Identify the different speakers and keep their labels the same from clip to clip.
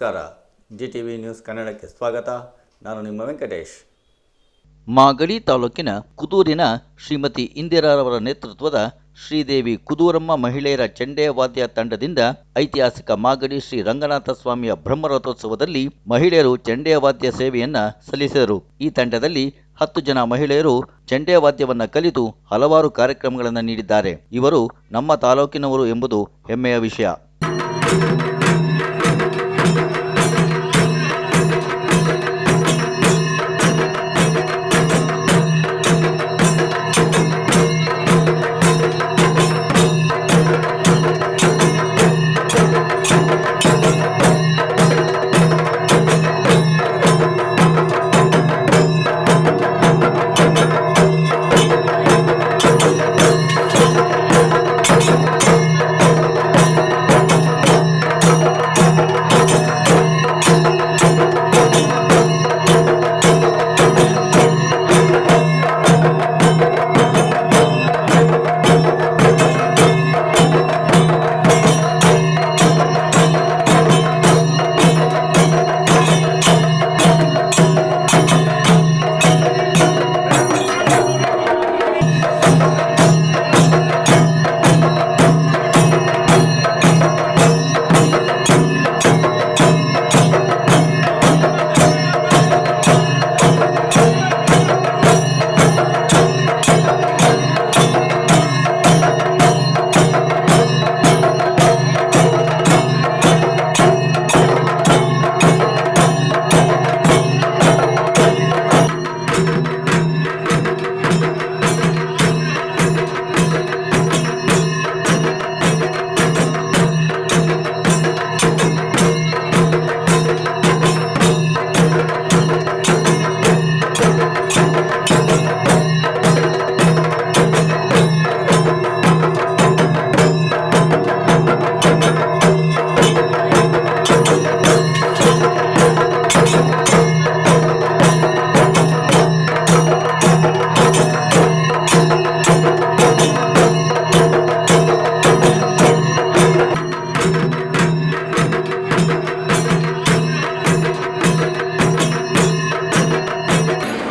Speaker 1: ನಮಸ್ಕಾರ. G T V news ಕನ್ನಡಕ್ಕೆ ಸ್ವಾಗತ. ನಾನು ನಿಮ್ಮ ವೆಂಕಟೇಶ್.
Speaker 2: ಮಾಗಡಿ ತಾಲೂಕಿನ ಕುದೂರಿನ ಶ್ರೀಮತಿ ಇಂದಿರಾರವರ ನೇತೃತ್ವದ ಶ್ರೀದೇವಿ ಕುದೂರಮ್ಮ ಮಹಿಳೆಯರ ಚಂಡೆ ವಾದ್ಯ ತಂಡದಿಂದ ಐತಿಹಾಸಿಕ ಮಾಗಡಿ ಶ್ರೀ ರಂಗನಾಥ ಸ್ವಾಮಿಯ ಬ್ರಹ್ಮರಥೋತ್ಸವದಲ್ಲಿ ಮಹಿಳೆಯರು ಚಂಡೆ ವಾದ್ಯ ಸೇವೆಯನ್ನ ಸಲ್ಲಿಸಿದರು. ಈ ತಂಡದಲ್ಲಿ ಹತ್ತು ಜನ ಮಹಿಳೆಯರು ಚಂಡೆ ವಾದ್ಯವನ್ನು ಕಲಿತು ಹಲವಾರು ಕಾರ್ಯಕ್ರಮಗಳನ್ನು ನೀಡಿದ್ದಾರೆ. ಇವರು ನಮ್ಮ ತಾಲೂಕಿನವರು ಎಂಬುದು ಹೆಮ್ಮೆಯ ವಿಷಯ.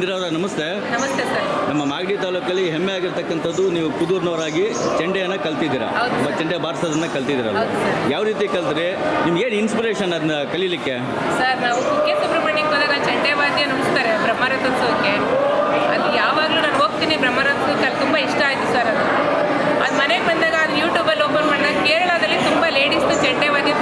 Speaker 1: ಇಂದಿರಾ ಅವರ ನಮಸ್ತೆ.
Speaker 3: ನಮಸ್ತೆ ಸರ್.
Speaker 1: ನಮ್ಮ ಮಾಗಡಿ ತಾಲೂಕಲ್ಲಿ ಹೆಮ್ಮೆ ಆಗಿರ್ತಕ್ಕಂಥದ್ದು ನೀವು ಕುದೂರ್ನವರಾಗಿ ಚೆಂಡೆಯನ್ನು ಕಲ್ತಿದ್ದೀರಾ. ಚೆಂಡೆ ಬಾರಿಸೋದನ್ನ ಕಲ್ತಿದ್ದೀರಲ್ಲ. ಯಾವ ರೀತಿ ಕಲ್ತ್ರಿ? ನಿಮ್ಗೆ ಏನು ಇನ್ಸ್ಪಿರೇಷನ್ ಅದನ್ನ ಕಲೀಲಿಕ್ಕೆ?
Speaker 3: ಸರ್ ನಾವು ಕುಕ್ಕೆ ಸುಬ್ರಹ್ಮಣ್ಯಕ್ಕೆ ಹೋದಾಗ ಚಂಡೆ ವಾದ್ಯ ನುಡಿಸ್ತಾರೆ ಬ್ರಹ್ಮರಥೋತ್ಸವಕ್ಕೆ. ಅದು ಯಾವಾಗಲೂ ನಾನು ಹೋಗ್ತೀನಿ ಬ್ರಹ್ಮರಥೋತ್ಸವಕ್ಕೆ ತುಂಬ ಇಷ್ಟ ಆಯಿತು ಸರ್ ಅದು. ಅದು ಮನೆಗೆ ಬಂದಾಗ ಅದು ಯೂಟ್ಯೂಬಲ್ಲಿ ಓಪನ್ ಮಾಡಿದಾಗ ಕೇರಳದಲ್ಲಿ ತುಂಬ ಲೇಡೀಸ್ ಚೆಂಡೆ ವಾದ್ಯ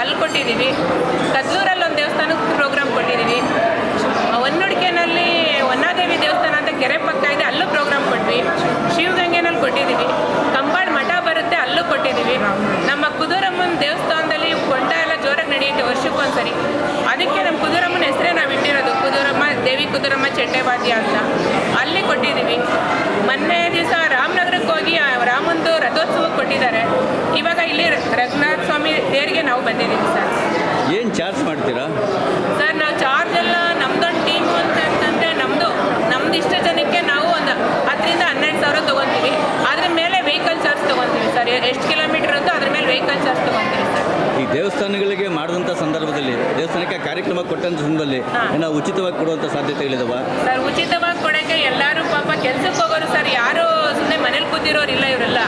Speaker 3: ಅಲ್ಲಿ ಕೊಟ್ಟಿದ್ದೀವಿ ಕದ್ಲೂರಲ್ಲಿ ಒಂದು ದೇವಸ್ಥಾನಕ್ಕೆ ಪ್ರೋಗ್ರಾಮ್ ಕೊಟ್ಟಿದ್ದೀವಿ. ಹೊನ್ನಡಿಕೆನಲ್ಲಿ ಹೊನ್ನಾದೇವಿ ದೇವಸ್ಥಾನ ಅಂತ ಕೆರೆ ಪಕ್ಕ ಇದೆ, ಅಲ್ಲೂ ಪ್ರೋಗ್ರಾಮ್ ಕೊಟ್ವಿ. ಶಿವಗಂಗೆನಲ್ಲಿ ಕೊಟ್ಟಿದ್ದೀವಿ. ಕಂಬಾಡ್ ಮಠ ಬರುತ್ತೆ, ಅಲ್ಲೂ ಕೊಟ್ಟಿದ್ದೀವಿ. ನಮ್ಮ ಕುದೂರಮ್ಮನ ದೇವಸ್ಥಾನದಲ್ಲಿ ಕೊಂಡ ಎಲ್ಲ ಜೋರಾಗಿ ನಡೆಯುತ್ತೆ ವರ್ಷಕ್ಕೊಂದ್ಸರಿ. ಅದಕ್ಕೆ ನಮ್ಮ ಕುದೂರಮ್ಮನ ಹೆಸರೇ ನಾವು ಇಟ್ಟಿರೋದು, ಕುದೂರಮ್ಮ, ದೇವಿ ಕುದೂರಮ್ಮ ಚೆಟ್ಟೆವಾದ್ಯ ಅಂತ. ಅಲ್ಲಿ ಕೊಟ್ಟಿದ್ದೀವಿ. ಮೊನ್ನೆ ದಿವಸ ರಾಮನಗರಕ್ಕೆ ಹೋಗಿ ರಾಮಂದು ರಥೋತ್ಸವಕ್ಕೆ ಕೊಟ್ಟಿದ್ದಾರೆ. ಇವಾಗ ಇಲ್ಲಿ ರಘುನಾಥ ತೇರಿಗೆ ನಾವು ಬಂದಿದ್ದೀವಿ ಸರ್.
Speaker 1: ಏನು ಚಾರ್ಜ್ ಮಾಡ್ತೀರಾ?
Speaker 3: ಸರ್ ನಾವು ಚಾರ್ಜ್ ಎಲ್ಲ ನಮ್ದೊಂದು ಟೀಮು ಅಂತಂತಂದರೆ ನಮ್ಮದು ನಮ್ದು ಇಷ್ಟ ಜನಕ್ಕೆ ನಾವು ಒಂದು ಹತ್ತರಿಂದ ಹನ್ನೆರಡು ಸಾವಿರ ತೊಗೊತೀವಿ. ಅದ್ರ ಮೇಲೆ ವೆಹಿಕಲ್ ಚಾರ್ಜ್ ತೊಗೊತೀವಿ ಸರ್. ಎಷ್ಟು ಕಿಲೋಮೀಟರ್ ಅಂತೂ ಅದ್ರ ಮೇಲೆ ವೆಹಿಕಲ್ ಚಾರ್ಜ್ ತೊಗೊತೀವಿ ಸರ್.
Speaker 1: ಈ ದೇವಸ್ಥಾನಗಳಿಗೆ ಮಾಡಿದಂಥ ಸಂದರ್ಭದಲ್ಲಿ ದೇವಸ್ಥಾನಕ್ಕೆ ಕಾರ್ಯಕ್ರಮ ಕೊಟ್ಟಂಥ ಸಂದರ್ಭದಲ್ಲಿ ನಾವು ಉಚಿತವಾಗಿ ಕೊಡುವಂಥ ಸಾಧ್ಯತೆಗಳಿದಾವ
Speaker 3: ಸರ್ ಉಚಿತವಾಗಿ ಕೊಡೋಕ್ಕೆ ಎಲ್ಲರೂ ಪಾಪ ಕೆಲಸಕ್ಕೆ ಹೋಗೋರು ಸರ್ ಯಾರು ಸುಮ್ಮನೆ ಮನೇಲಿ ಕೂತಿರೋರು ಇಲ್ಲ ಇವರೆಲ್ಲ.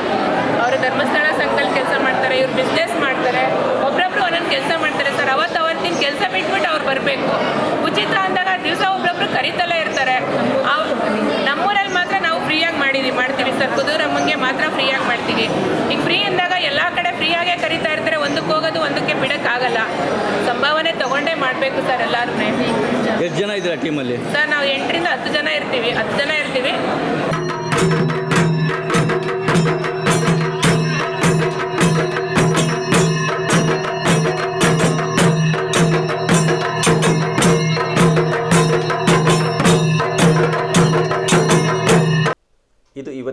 Speaker 3: ಅವರು ಧರ್ಮಸ್ಥಳ ಸಂಘದಲ್ಲಿ ಕೆಲಸ ಮಾಡ್ತಾರೆ ಇವ್ರು ಬಿಸ್ನೆಸ್ ಮಾಡ್ತಾರೆ ಒಬ್ರೊಬ್ರು ಒಂದೊಂದು ಕೆಲಸ ಮಾಡ್ತಾರೆ ಸರ್ ಅವತ್ತು ಅವತ್ತಿನ ಕೆಲಸ ಬಿಟ್ಬಿಟ್ಟು ಅವ್ರು ಬರಬೇಕು ಉಚಿತ ಅಂದಾಗ ದಿವಸ ಒಬ್ರೊಬ್ರು ಕರಿತಲೇ ಇರ್ತಾರೆ ಅವ್ರು ನಮ್ಮೂರಲ್ಲಿ ಮಾತ್ರ ನಾವು ಫ್ರೀಯಾಗಿ ಮಾಡಿದೀವಿ ಮಾಡ್ತೀವಿ ಸರ್ ಕುದೂರಮ್ಮಂಗೆ ಮಾತ್ರ ಫ್ರೀಯಾಗಿ ಮಾಡ್ತೀವಿ. ಈಗ ಫ್ರೀ ಅಂದಾಗ ಎಲ್ಲ ಕಡೆ ಫ್ರೀಯಾಗೆ ಕರಿತಾ ಇರ್ತಾರೆ ಒಂದಕ್ಕೆ ಹೋಗೋದು ಒಂದಕ್ಕೆ ಬಿಡೋಕ್ಕಾಗಲ್ಲ. ಸಂಭಾವನೆ ತಗೊಂಡೇ ಮಾಡಬೇಕು ಸರ್ ಎಲ್ಲರೂ
Speaker 1: ಎಷ್ಟು ಜನ ಇದ್ದೀರಾ ಟೀಮಲ್ಲಿ
Speaker 3: ಸರ್ ನಾವು ಎಂಟರಿಂದ ಹತ್ತು ಜನ ಇರ್ತೀವಿ. ಹತ್ತು ಜನ